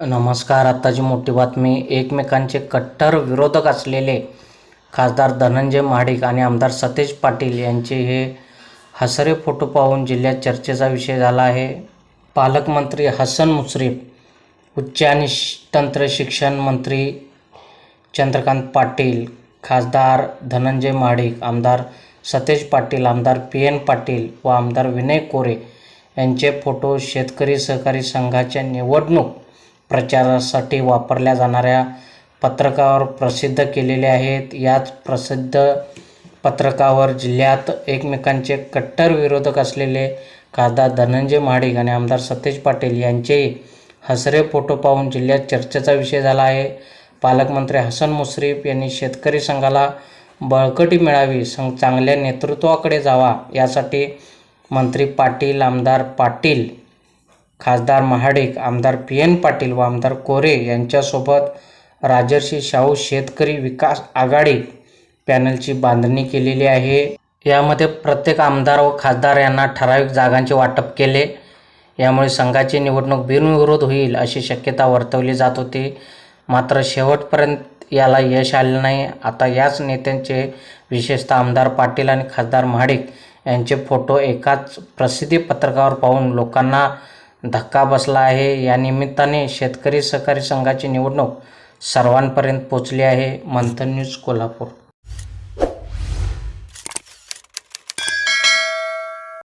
नमस्कार आत्ताची मोठी बातमी. एकमेकांचे कट्टर विरोधक असलेले खासदार धनंजय महाडिक आणि आमदार सतेज पाटील यांचे हे हसरे फोटो पाहून जिल्ह्यात चर्चेचा विषय झाला आहे. पालकमंत्री हसन मुश्रीफ उच्च आणि तंत्र शिक्षण मंत्री चंद्रकांत पाटील खासदार धनंजय महाडिक आमदार सतेज पाटील आमदार पी एन पाटील व आमदार विनय कोरे यांचे फोटो शेतकरी सहकारी संघाच्या निवडणूक प्रचारासाठी वापरल्या जाणाऱ्या पत्रकावर प्रसिद्ध केलेले आहेत. याच प्रसिद्ध पत्रकावर जिल्ह्यात एकमेकांचे कट्टर विरोधक असलेले खासदार धनंजय महाडिक आणि आमदार सतेज पाटील यांचे हसरे फोटो पाहून जिल्ह्यात चर्चेचा विषय झाला आहे. पालकमंत्री हसन मुश्रीफ यांनी शेतकरी संघाला बळकटी मिळावी संघ चांगल्या नेतृत्वाकडे जावा यासाठी मंत्री पाटील आमदार पाटील खासदार महाडिक आमदार पी एन पाटील व आमदार कोरे यांच्यासोबत राजर्षी शाहू शेतकरी विकास आघाडी पॅनलची बांधणी केलेली आहे. यामध्ये प्रत्येक आमदार व खासदार यांना ठराविक जागांचे वाटप केले. यामुळे संघाची निवडणूक बिनविरोध होईल अशी शक्यता वर्तवली जात होती. मात्र शेवटपर्यंत याला यश आले नाही. आता याच नेत्यांचे विशेषतः आमदार पाटील आणि खासदार महाडिक यांचे फोटो एकाच प्रसिद्धी पत्रकावर पाहून लोकांना धक्का बसला आहे. या निमित्ताने शेतकरी सहकारी संघाची निवडणूक सर्वांपर्यंत पोचली आहे. मंथन न्यूज कोल्हापूर.